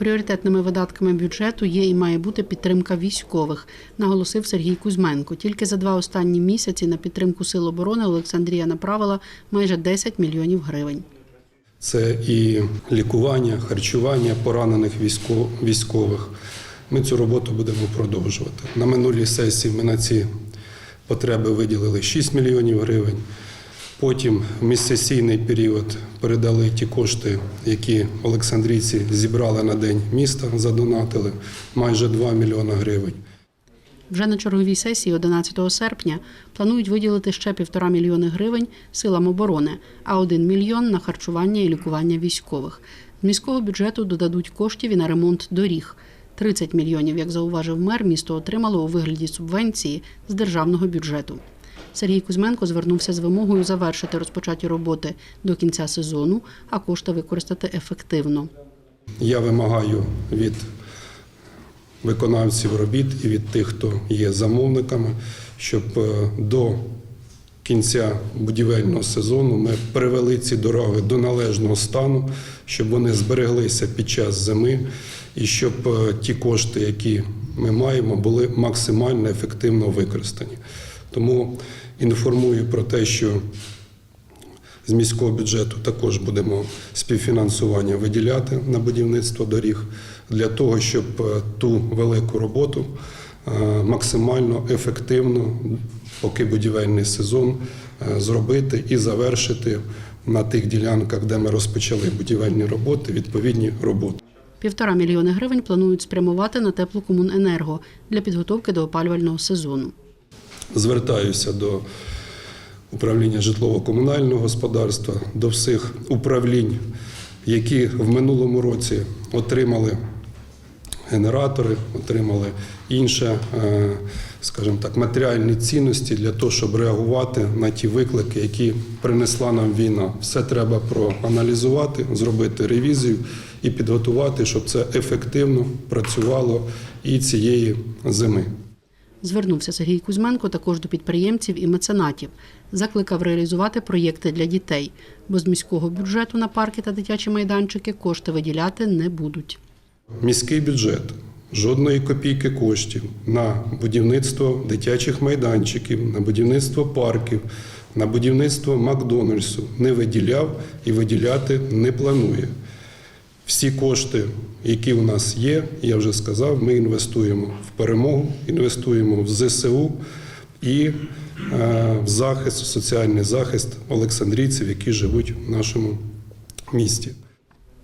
Пріоритетними видатками бюджету є і має бути підтримка військових, наголосив Сергій Кузьменко. Тільки за два останні місяці на підтримку сил оборони Олександрія направила майже 10 мільйонів гривень. Це і лікування, харчування поранених військових. Ми цю роботу будемо продовжувати. На минулій сесії ми на ці потреби виділили 6 мільйонів гривень. Потім в міжсесійний період передали ті кошти, які Олександрійці зібрали на день міста, задонатили майже 2 мільйона гривень. Вже на черговій сесії 11 серпня планують виділити ще півтора мільйони гривень силам оборони, а один мільйон на харчування і лікування військових. З міського бюджету додадуть коштів і на ремонт доріг. 30 мільйонів, як зауважив мер, місто отримало у вигляді субвенції з державного бюджету. Сергій Кузьменко звернувся з вимогою завершити розпочаті роботи до кінця сезону, а кошти використати ефективно. Я вимагаю від виконавців робіт і від тих, хто є замовниками, щоб е, до кінця будівельного сезону ми привели ці дороги до належного стану, щоб вони збереглися під час зими, і щоб е, ті кошти, які ми маємо, були максимально ефективно використані. Тому інформую про те, що з міського бюджету також будемо співфінансування виділяти на будівництво доріг для того, щоб е, ту велику роботу е, максимально ефективно, поки будівельний сезон, е, зробити і завершити на тих ділянках, де ми розпочали будівельні роботи, відповідні роботи. Півтора мільйони гривень планують спрямувати на теплокомуненерго для підготовки до опалювального сезону. Звертаюся до управління житлово-комунального господарства, до всіх управлінь, які в минулому році отримали генератори, отримали інші, е, скажімо так, матеріальні цінності для того, щоб реагувати на ті виклики, які принесла нам війна. Все треба проаналізувати, зробити ревізію і підготувати, щоб це ефективно працювало і цієї зими. Звернувся Сергій Кузьменко також до підприємців і меценатів. Закликав реалізувати проєкти для дітей, бо з міського бюджету на парки та дитячі майданчики кошти виділяти не будуть. Міський бюджет жодної копійки коштів на будівництво дитячих майданчиків, на будівництво парків, на будівництво Макдональдсу не виділяв і виділяти не планує. Всі кошти, які у нас є, я вже сказав, ми інвестуємо в перемогу, інвестуємо в ЗСУ і е, в захист, соціальний захист олександрійців, які живуть в нашому місті.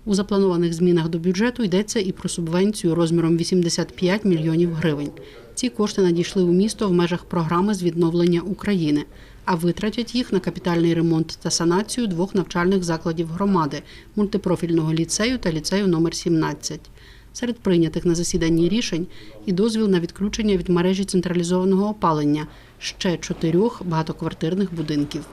У запланованих змінах до бюджету йдеться і про субвенцію розміром 85 мільйонів гривень. Ці кошти надійшли у місто в межах програми з відновлення України, а витратять їх на капітальний ремонт та санацію двох навчальних закладів громади мультипрофільного ліцею та ліцею номер 17. Серед прийнятих на засіданні рішень і дозвіл на відключення від мережі централізованого опалення ще чотирьох багатоквартирних будинків.